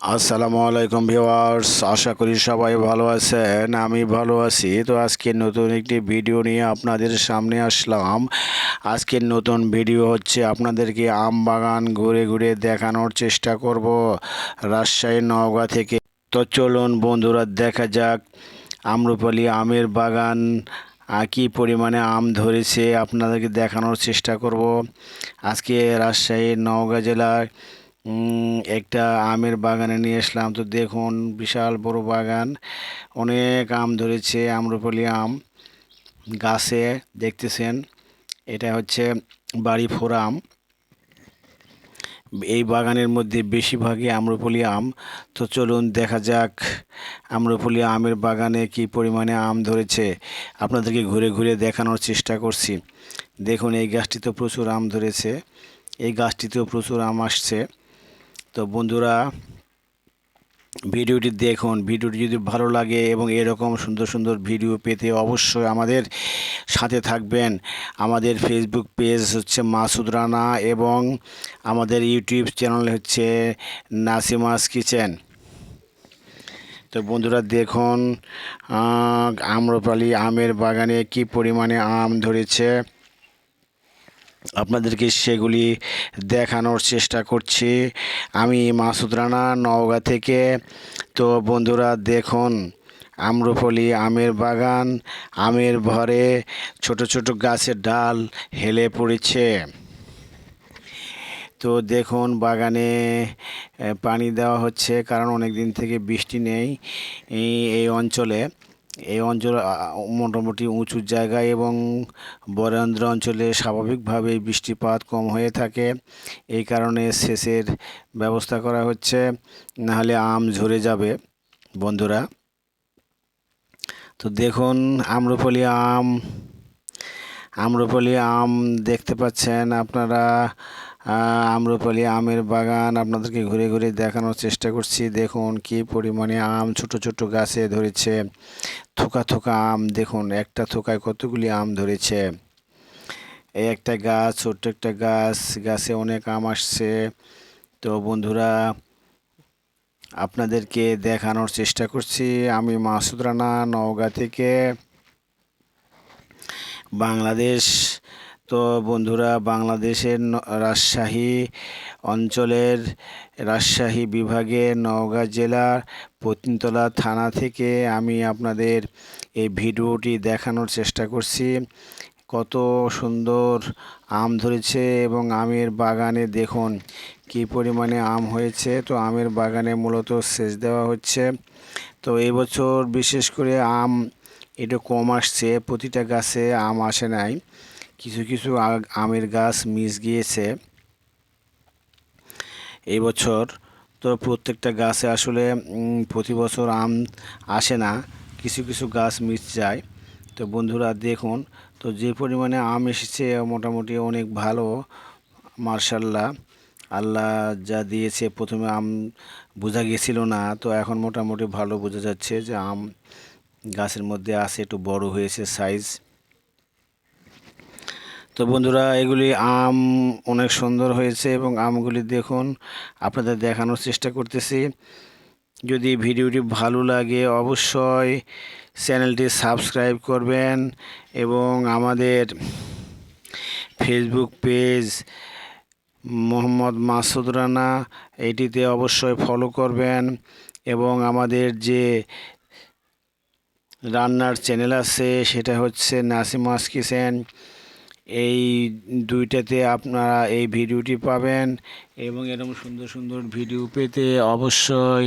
আসসালামু আলাইকুম ভিউয়ার্স আশা করি সবাই ভালো আছেন আমি ভালো আছি। তো আজকে নতুন একটি ভিডিও নিয়ে আপনাদের সামনে আসলাম। আজকের নতুন ভিডিও হচ্ছে আপনাদেরকে আম বাগান ঘুরে ঘুরে দেখানোর চেষ্টা করব রাজশাহী নওগাঁ থেকে। তো চলুন বন্ধুরা দেখা যাক আম্রপালি আমের বাগান কী পরিমাণে আম ধরেছে আপনাদেরকে দেখানোর চেষ্টা করব। আজকে রাজশাহী নওগাঁ উম, একটা আমের বাগানে নিয়ে আসলাম। তো দেখুন, বিশাল বড় বাগান। অনেক আম ধরেছে, আম্রপালি আম গাছে, দেখতেছেন? এটা হচ্ছে বাড়ি ফোরা আম। এই বাগানের মধ্যে বেশিরভাগই আম্রপলি আম। তো চলুন দেখা যাক আম্রপলি আমের বাগানে কি পরিমাণে আম ধরেছে। আপনাদেরকে ঘুরে ঘুরে দেখানোর চেষ্টা করছি। দেখুন, এই গাছটিতে প্রচুর আম ধরেছে। এই গাছটিতেও প্রচুর আম আসছে। তো বন্ধুরা, ভিডিওটি দেখুন। ভিডিওটি যদি ভালো লাগে এবং এরকম সুন্দর সুন্দর ভিডিও পেতে অবশ্যই আমাদের সাথে থাকবেন। আমাদের ফেসবুক পেজ হচ্ছে মাসুদ রানা এবং আমাদের ইউটিউব চ্যানেল হচ্ছে নাসিমাস কিচেন। তো বন্ধুরা, দেখুন আম্রপালি আমের বাগানে কি পরিমাণে আম ধরেছে। আপনাদেরকে সেগুলি দেখানোর চেষ্টা করছি। আমি মাসুদ রানা, নওগাঁ থেকে। তো বন্ধুরা, দেখুন আম্রপলি আমের বাগান, আমের ভরে ছোট ছোট গাছের ডাল হেলে পড়েছে। তো দেখুন, বাগানে পানি দেওয়া হচ্ছে, কারণ অনেক দিন থেকে বৃষ্টি নেই এই অঞ্চলে। এই অঞ্চল মোটামুটি উঁচু জায়গায় এবং বরেন্দ্র অঞ্চলে স্বাভাবিকভাবেই বৃষ্টিপাত কম হয়ে থাকে। এই কারণে সেচের ব্যবস্থা করা হচ্ছে, নাহলে আম ঝরে যাবে, বন্ধুরা। তো দেখুন আম্রপলি আম আম্রপলি আম দেখতে পাচ্ছেন আপনারা। আম্রপলি আমের বাগান আপনাদেরকে ঘুরে ঘুরে দেখানোর চেষ্টা করছি। দেখুন কি পরিমাণে আম ছোট ছোট গাছে ধরেছে, থোকা থোকা আম। দেখুন, একটা থোকায় কতগুলি আম ধরেছে। এই একটা গাছ, ছোট্ট একটা গাছ, গাছে অনেক আম আসছে। তো বন্ধুরা, আপনাদেরকে দেখানোর চেষ্টা করছি। আমি মাসুদ রানা, নওগাঁ থেকে। বাংলাদেশ তো বন্ধুরা, বাংলাদেশের রাজশাহী অঞ্চলের রাজশাহী বিভাগের নওগাঁ জেলার পতিনতলা থানা থেকে আমি আপনাদের এই ভিডিওটি দেখানোর চেষ্টা করছি। কত সুন্দর আম ধরেছে এবং আমের বাগানে দেখুন কী পরিমাণে আম হয়েছে। তো আমের বাগানে মূলত সেচ দেওয়া হচ্ছে। তো এবছর বিশেষ করে আম একটু কম আসছে, প্রতিটা গাছে আম আসে নাই। কিছু কিছু আমের গাছ মিস গিয়েছে এই বছর। তো প্রত্যেকটা গাছে আসলে প্রতি বছর আম আসে না, কিছু কিছু গাছ মিস যায়। তো বন্ধুরা দেখুন, তো যে পরিমাণে আম এসেছে মোটামুটি অনেক ভালো, মার্শাল্লাহ। আল্লাহ যা দিয়েছে, প্রথমে আম বোঝা গেছিল না, তো এখন মোটামুটি ভালো বোঝা যাচ্ছে যে আম গাছের মধ্যে আছে, একটু বড় হয়েছে সাইজ তো বন্ধুরা, এগুলি আম অনেক সুন্দর হয়েছে এবং আমগুলি দেখুন, আপনাদের দেখানোর চেষ্টা করতেছি। যদি ভিডিওটি ভালো লাগে, অবশ্যই চ্যানেলটি সাবস্ক্রাইব করবেন এবং আমাদের ফেসবুক পেজ মোহাম্মদ মাসুদ রানা, এটিতে অবশ্যই ফলো করবেন এবং আমাদের যে রান্নার চ্যানেল আছে, সেটা হচ্ছে নাসিমাস কিচেন। এই দুইটাতে আপনারা এই ভিডিওটি পাবেন এবং এরকম সুন্দর সুন্দর ভিডিও পেতে অবশ্যই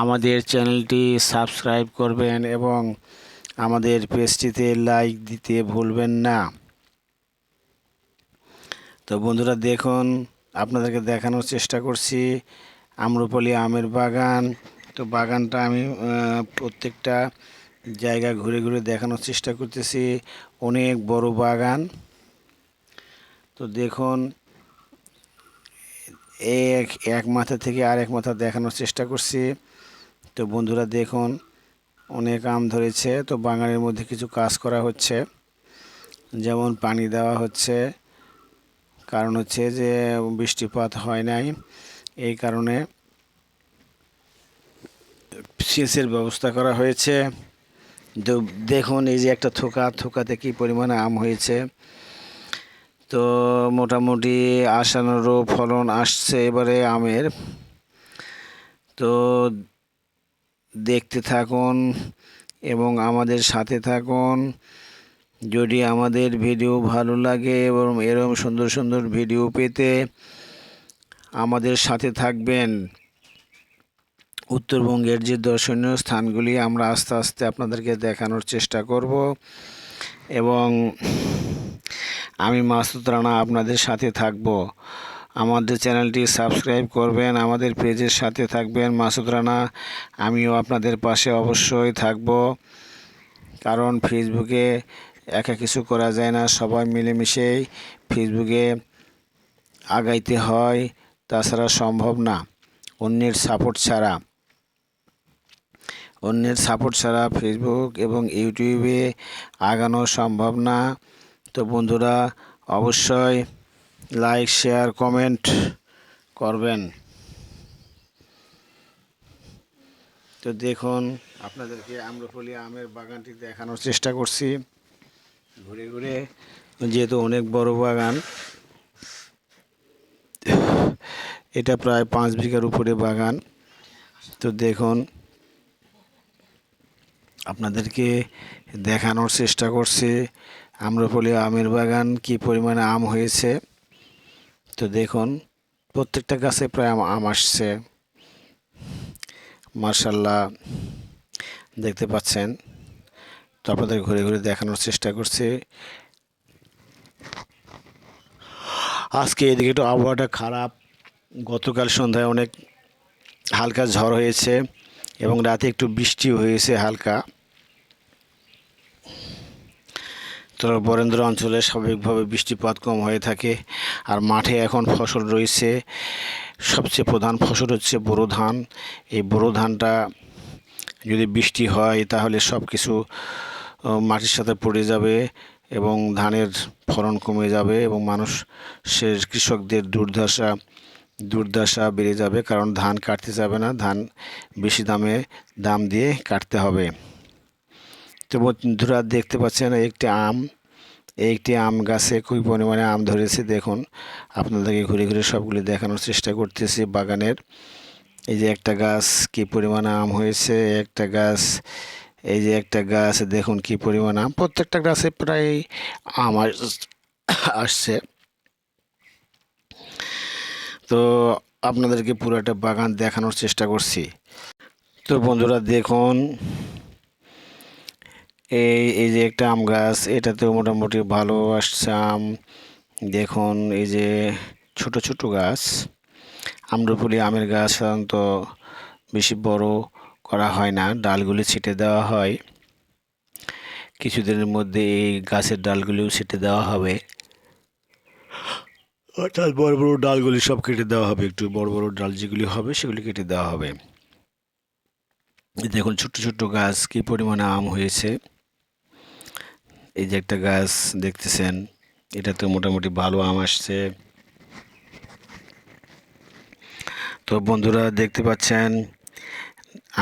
আমাদের চ্যানেলটি সাবস্ক্রাইব করবেন এবং আমাদের পেজটিতে লাইক দিতে ভুলবেন না। তো বন্ধুরা দেখুন, আপনাদেরকে দেখানোর চেষ্টা করছি আম্রপলি আমের বাগান। তো বাগানটা আমি প্রত্যেকটা জায়গা ঘুরে ঘুরে দেখানোর চেষ্টা করতেছি। অনেক বড় বাগান। তো দেখুন, এক এক মাথা থেকে আরেক মাথা দেখানোর চেষ্টা করছি। তো বন্ধুরা দেখুন, অনেক আম ধরেছে, তো বাগানের মধ্যে কিছু কাজ করা হচ্ছে। যেমন পানি দেওয়া হচ্ছে, কারণ হচ্ছে যে বৃষ্টিপাত হয় নাই, এই কারণে সেচের ব্যবস্থা করা হয়েছে। দেখুন, এই যে একটা থোকা, থোকাতে কী পরিমাণে আম হয়েছে। তো মোটামুটি আশানুরূপ ফলন আসছে এবারে আমের। তো দেখতে থাকুন এবং আমাদের সাথে থাকুন। যদি আমাদের ভিডিও ভালো লাগে এবং এরকম সুন্দর সুন্দর ভিডিও পেতে আমাদের সাথে থাকবেন। উত্তরবঙ্গের যে দর্শনীয় স্থানগুলি আমরা আস্তে আস্তে আপনাদেরকে দেখানোর চেষ্টা করব এবং আমি মাসুদ রানা আপনাদের সাথে থাকব। আমাদের চ্যানেলটি সাবস্ক্রাইব করবেন, আমাদের পেজের সাথে থাকবেন। মাসুদ রানা, আমিও আপনাদের পাশে অবশ্যই থাকব। কারণ ফেসবুকে একা কিছু করা যায় না, সবাই মিলেমিশেই ফেসবুকে আগাইতে হয়, তাছাড়া সম্ভব না। অন্যের সাপোর্ট ছাড়া। অন্যের সাপোর্ট ছাড়া ফেসবুক এবং ইউটিউবে আগানো সম্ভব না। তো বন্ধুরা, অবশ্যই লাইক শেয়ার কমেন্ট করবেন। তো দেখুন, আপনাদেরকে আম্রফলি আমের বাগানটি দেখানোর চেষ্টা করছি। ঘুরে ঘুরে, যেহেতু অনেক বড় বাগান, এটা প্রায় পাঁচ বিঘার উপরে বাগান। তো দেখুন, আপনাদেরকে দেখানোর চেষ্টা করছি। আম্রপলি আমের বাগান কি পরিমাণে আম হয়েছে? তো দেখুন, প্রত্যেকটা গাছে প্রায় আম আসছে। মার্শাল্লাহ, দেখতে পাচ্ছেন? তো আপনাদের ঘুরে ঘুরে দেখানোর চেষ্টা করছি। আজকে এদিকে একটু আবহাওয়াটা খারাপ। গতকাল সন্ধ্যায় অনেক হালকা ঝড় হয়েছে এবং রাতে একটু বৃষ্টি হয়েছে হালকা। তো বরেন্দ্র অঞ্চলে স্বাভাবিকভাবে বৃষ্টিপাত কম হয়ে থাকে আর মাঠে এখন ফসল রয়েছে। সবচেয়ে প্রধান ফসল হচ্ছে বোরো ধান। এই বোরো ধানটা যদি বৃষ্টি হয় তাহলে সব কিছু মাটির সাথে পড়ে যাবে এবং ধানের ফলন কমে যাবে এবং মানুষ সে কৃষকদের দুর্দশা দুর্দশা বেড়ে যাবে কারণ ধান কাটতে যাবে না। ধান বেশি দামে, দাম দিয়ে কাটতে হবে। তো বন্ধুরা দেখতে পাচ্ছেন একটি আম একটি আম গাছে খুবই পরিমাণে আম ধরেছে, দেখুন। আপনাদেরকে ঘুরে ঘুরে সবগুলি দেখানোর চেষ্টা করতেছি বাগানের। এই যে একটা গাছ, কি পরিমাণে আম হয়েছে, একটা গাছ, এই যে একটা গাছ, দেখুন কি পরিমাণ আম। প্রত্যেকটা গাছে প্রায় আম আস- আসছে। তো আপনাদেরকে পুরো একটা বাগান দেখানোর চেষ্টা করছি। তো বন্ধুরা, দেখুন এই এই যে একটা আম গাছ, এটাতেও মোটামুটি ভালো আসছে আম। দেখুন, এই যে ছোট ছোট গাছ আম্রপুলি আমের গাছ সাধারণত বেশি বড় করা হয় না, ডালগুলি ছিটে দেওয়া হয়। কিছুদিনের মধ্যে এই গাছের ডালগুলিও ছিটে দেওয়া হবে। অর্থাৎ বড় বড় ডালগুলি সব কেটে দেওয়া হবে, একটু বড় বড় ডাল যেগুলি হবে সেগুলি কেটে দেওয়া হবে। দেখুন ছোট্ট ছোট্ট গাছ কি পরিমাণে আম হয়েছে। এই যে একটা গাছ দেখতেছেন এটাতে মোটামুটি ভালো আম আসছে। তো বন্ধুরা দেখতে পাচ্ছেন,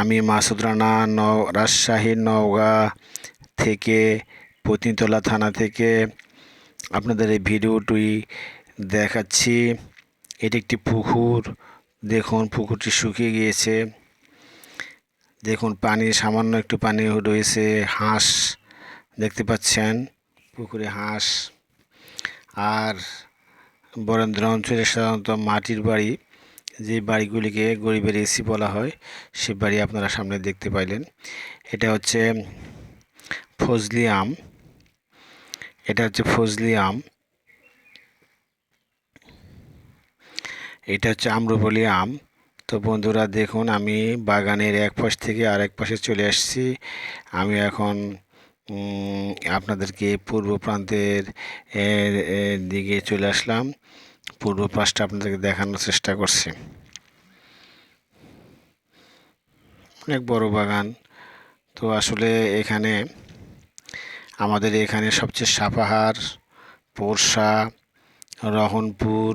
আমি মাসুদ রানা ন রাজশাহী, নওগাঁ থেকে, পতিনতলা থানা থেকে আপনাদের এই ভিডিওটি দেখাচ্ছি। এটি একটি পুকুর। দেখুন, পুকুরটি শুকিয়ে গিয়েছে। দেখুন, পানি, সামান্য একটু পানি রয়েছে, হাঁস দেখতে পাচ্ছেন, পুকুরে হাঁস আর বরেন্দ্র অঞ্চলে সাধারণত মাটির বাড়ি, যে বাড়িগুলিকে গরিবের এসি বলা হয়, সে বাড়ি আপনারা সামনে দেখতে পাইলেন। এটা হচ্ছে ফজলি আম। এটা হচ্ছে ফজলি আম। এটা হচ্ছে আম্রপলি আম। তো বন্ধুরা, দেখুন, আমি বাগানের এক পাশ থেকে আরেক পাশে চলে আসছি। আমি এখন আপনাদেরকে পূর্ব প্রান্তের দিকে চলে আসলাম। পূর্ব পাশটা আপনাদেরকে দেখানোর চেষ্টা করছি। অনেক বড় বাগান। তো আসলে এখানে আমাদের এখানে সবচেয়ে সাপাহার পোরশা রহনপুর,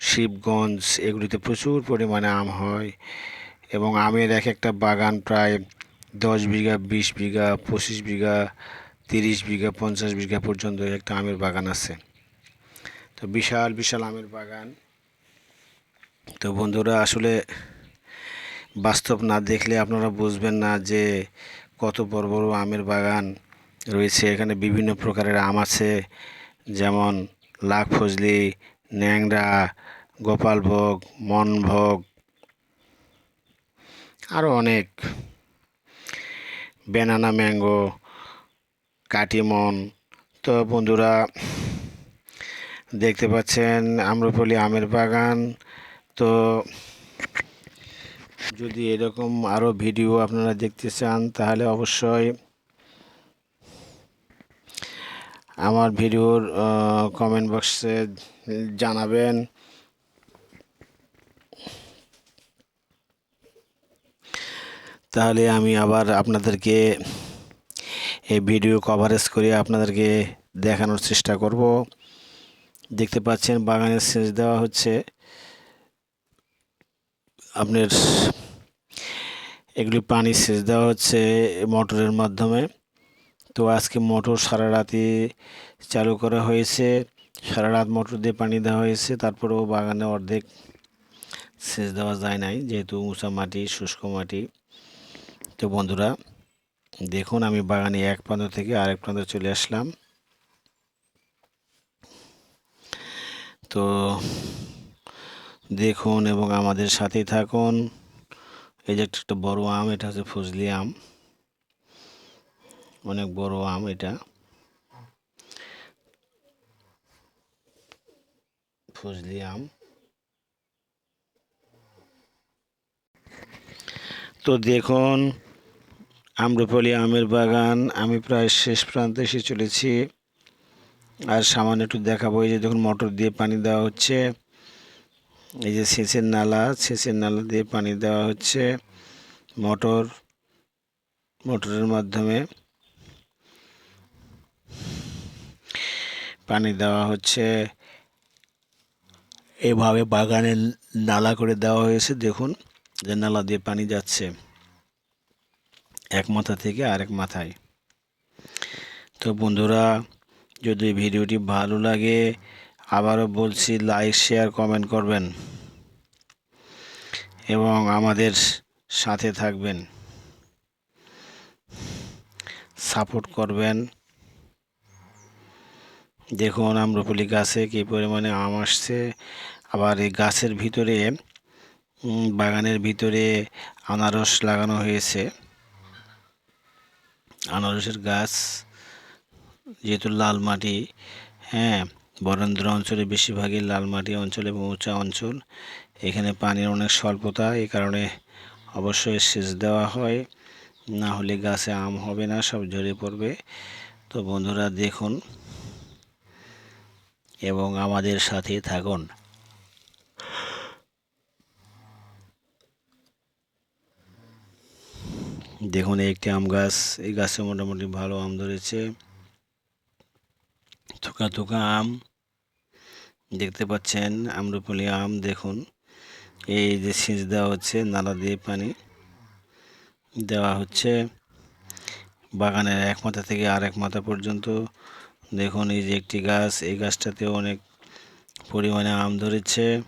শিবগঞ্জ, এগুলিতে প্রচুর পরিমাণে আম হয় এবং আমের এক একটা বাগান প্রায় দশ বিঘা, বিশ বিঘা, পঁচিশ বিঘা, তিরিশ বিঘা, পঞ্চাশ বিঘা পর্যন্ত একটা আমের বাগান আছে। তো বিশাল বিশাল আমের বাগান। তো বন্ধুরা, আসলে বাস্তব না দেখলে আপনারা বুঝবেন না যে কত বড় বড় আমের বাগান রয়েছে। এখানে বিভিন্ন প্রকারের আম আছে, যেমন লাখ ফজলি, ন্যাংরা, গোপালভোগ, মনভোগ আরও অনেক। ব্যানানা ম্যাঙ্গো কাটিমন তো বন্ধুরা, দেখতে পাচ্ছেন আম্রপলি আমের বাগান। তো যদি এরকম আরও ভিডিও আপনারা দেখতে চান, তাহলে অবশ্যই আমার ভিডিওর কমেন্ট বক্সে জানাবেন। তাহলে আমি আবার আপনাদেরকে এই ভিডিও কভারেজ করে আপনাদেরকে দেখানোর চেষ্টা করব। দেখতে পাচ্ছেন বাগানের সেচ দেওয়া হচ্ছে। আপনার এগুলি পানি সেচ দেওয়া হচ্ছে মোটরের মাধ্যমে। তো আজকে মোটর সারা রাতে চালু করা হয়েছে। সারা রাত মোটর দিয়ে পানি দেওয়া হয়েছে। তারপরেও বাগানে অর্ধেক সেচ দেওয়া যায় নাই, যেহেতু উঁচা মাটি, শুষ্ক মাটি। তো বন্ধুরা, দেখুন আমি বাগানে এক প্রান্ত থেকে আরেক প্রান্তে চলে আসলাম। তো দেখুন এবং আমাদের সাথেই থাকুন। এই যে একটা বড় আম, এটা হচ্ছে ফজলি আম। অনেক বড় আম এটা। ফজলি আম। তো দেখুন আম্রপলি আমের বাগান, আমি প্রায় শেষ প্রান্তে এসে চলেছি। আর সামান্য একটু দেখাবো, এই যে দেখুন মোটর দিয়ে পানি দেওয়া হচ্ছে। এই যে সেচের নালা সেচের নালা দিয়ে পানি দেওয়া হচ্ছে। মোটর, মোটরের মাধ্যমে পানি দেওয়া হচ্ছে। এভাবে বাগানে নালা করে দেওয়া হয়েছে, দেখুন যে নালা দিয়ে পানি যাচ্ছে। এক মাথা থেকে আরেক মাথায়। তো বন্ধুরা, যদি ভিডিওটি ভালো লাগে, আবারও বলছি, লাইক, শেয়ার, কমেন্ট করবেন। এবং আমাদের সাথে থাকবেন। সাপোর্ট করবেন। দেখুন, আম্রপলি গাছে কী পরিমাণে আম আসছে। আবার এই গাছের ভিতরে বাগানের ভিতরে আনারস লাগানো হয়েছে। আনারসের গাছ, যেহেতু লাল মাটি হ্যাঁ বরেন্দ্র অঞ্চলে বেশিরভাগই লাল মাটি অঞ্চল এবং উঁচা অঞ্চল। এখানে পানির অনেক স্বল্পতা এই কারণে অবশ্যই সেচ দেওয়া হয়। না হলে গাছে আম হবে না, সব ঝরে পড়বে। তো বন্ধুরা দেখুন এবং আমাদের সাথে থাকুন। দেখুন একটি আম গাছ, এই গাছে মোটামুটি ভালো আম ধরেছে। থোকা থোকা আম দেখতে পাচ্ছেন, আম্রপলি আম, দেখুন। এই যে সেচ দেওয়া হচ্ছে, নালা দিয়ে পানি দেওয়া হচ্ছে। বাগানের এক মাথা থেকে আর এক মাথা পর্যন্ত, দেখুন এই যে একটি গাছ, এই গাছটাতেও অনেক পরিমাণে আম ধরেছে।